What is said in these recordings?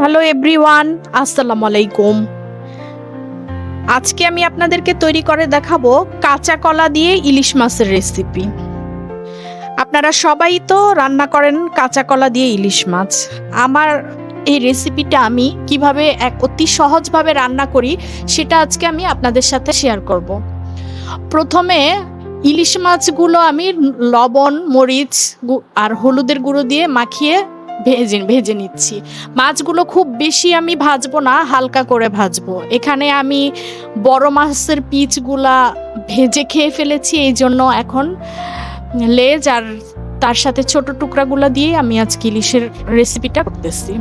Hello everyone আসসালামু আলাইকুম আজকে আমি আপনাদেরকে তৈরি করে দেখাবো কাঁচা কলা দিয়ে ইলিশ মাছের রেসিপি আপনারা সবাই তো রান্না করেন কাঁচা কলা দিয়ে ইলিশ মাছ। আমার এই রেসিপিটা আমি কীভাবে এক অতি সহজভাবে রান্না করি, সেটা আজকে আমি আপনাদের সাথে শেয়ার করব। প্রথমে ইলিশ মাছগুলো আমি লবণ, মরিচ আর হলুদের গুঁড়ো দিয়ে মাখিয়ে ভেজে ভেজে নিচ্ছি। মাছগুলো খুব বেশি আমি ভাজবো না, হালকা করে ভাজবো। এখানে আমি বড় মাছের পিচগুলা ভেজে খেয়ে ফেলেছি, এই জন্য এখন লেজ আর তার সাথে ছোট টুকরাগুলো দিয়ে আমি আজকে ইলিশের রেসিপিটা করতেছি।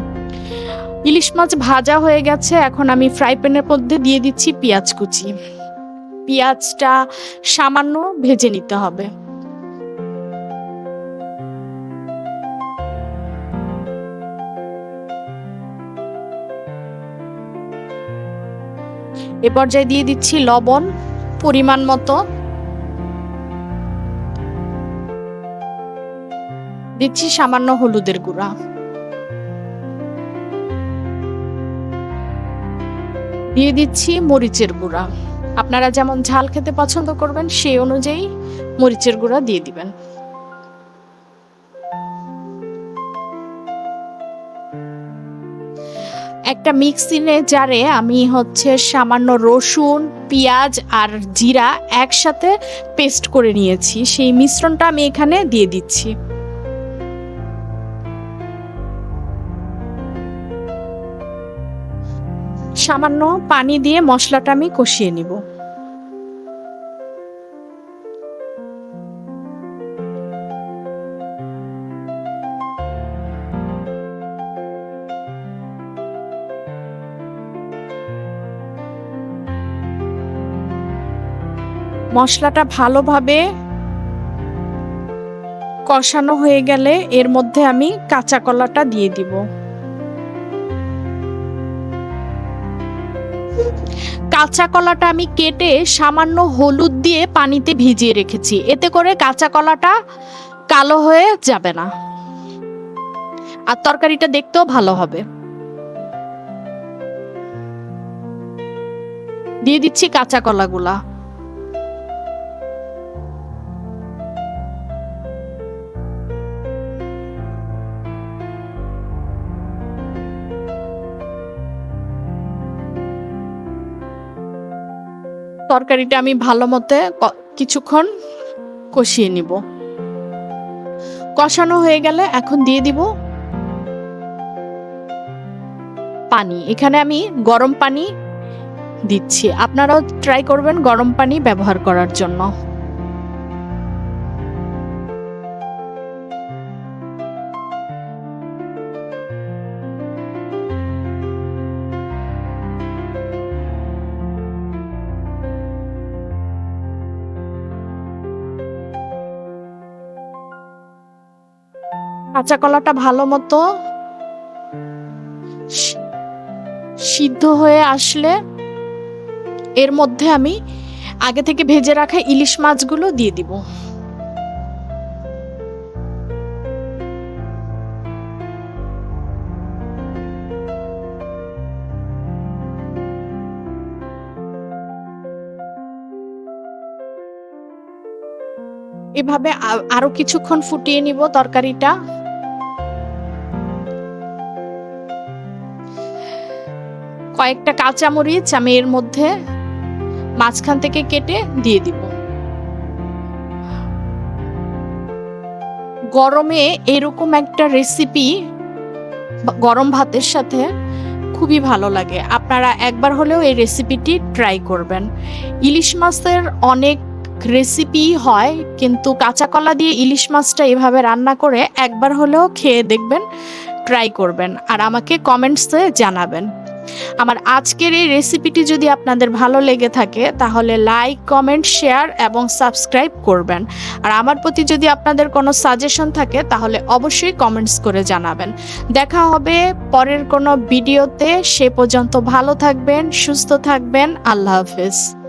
ইলিশ মাছ ভাজা হয়ে গেছে, এখন আমি ফ্রাই প্যানের মধ্যে দিয়ে দিচ্ছি পেঁয়াজ কুচি। পেঁয়াজটা সামান্য ভেজে নিতে হবে। এ পর্যায়ে দিয়ে দিচ্ছি লবণ, পরিমাণ মতো। দিচ্ছি সামান্য হলুদের গুঁড়া। দিয়ে দিচ্ছি মরিচের গুঁড়া। আপনারা যেমন ঝাল খেতে পছন্দ করবেন, সেই অনুযায়ী মরিচের গুঁড়া দিয়ে দিবেন। একটা মিক্সিনে জারে আমি হচ্ছে সামান্য রসুন, পেঁয়াজ আর জিরা একসাথে পেস্ট করে নিয়েছি। সেই মিশ্রণটা আমি এখানে দিয়ে দিচ্ছি। সামান্য পানি দিয়ে মশলাটা আমি কষিয়ে নিব। মশলাটা ভালোভাবে কষানো হয়ে গেলে এর মধ্যে আমি কাঁচা কলাটা দিয়ে দিব। কাঁচা কলাটা আমি কেটে সামান্য হলুদ দিয়ে পানিতে ভিজিয়ে রেখেছি। এতে করে কাঁচা কলাটা কালো হয়ে যাবে না। আর তরকারিটা দেখতেও ভালো হবে। দিয়ে দিচ্ছি কাঁচা কলাগুলা। তরকারিটা আমি ভালো মতে কিছুক্ষণ কষিয়ে নিব। কষানো হয়ে গেলে এখন দিয়ে দিব পানি। এখানে আমি গরম পানি দিচ্ছি। আপনারাও ট্রাই করবেন গরম পানি ব্যবহার করার জন্য। কাঁচা কলাটা ভালো মতো সিদ্ধ হয়ে আসলে এর মধ্যে আমি আগে থেকে ভেজে রাখা ইলিশ মাছগুলো দিয়ে দিব। এভাবে আরও কিছুক্ষণ ফুটিয়ে নিব তরকারিটা। কয়েকটা কাঁচামরিচ আমি এর মধ্যে মাঝখান থেকে কেটে দিয়ে দিব। গরমে এরকম একটা রেসিপি গরম ভাতের সাথে খুবই ভালো লাগে। আপনারা একবার হলেও এই রেসিপিটি ট্রাই করবেন। ইলিশ মাছের অনেক রেসিপি হয়, কিন্তু কাঁচা কলা দিয়ে ইলিশ মাছটা এভাবে রান্না করে একবার হলেও খেয়ে দেখবেন ট্রাই করবেন। আর আমাকে কমেন্টসে জানাবেন। আমার আজকের এই রেসিপিটি যদি আপনাদের ভালো লেগে থাকে, তাহলে লাইক কমেন্ট শেয়ার এবং সাবস্ক্রাইব করবেন। আর আমার প্রতি যদি আপনাদের কোনো সাজেশন থাকে, তাহলে অবশ্যই কমেন্টস করে জানাবেন। দেখা হবে পরের কোনো ভিডিওতে সে পর্যন্ত ভালো থাকবেন, সুস্থ থাকবেন। আল্লাহ হাফেজ।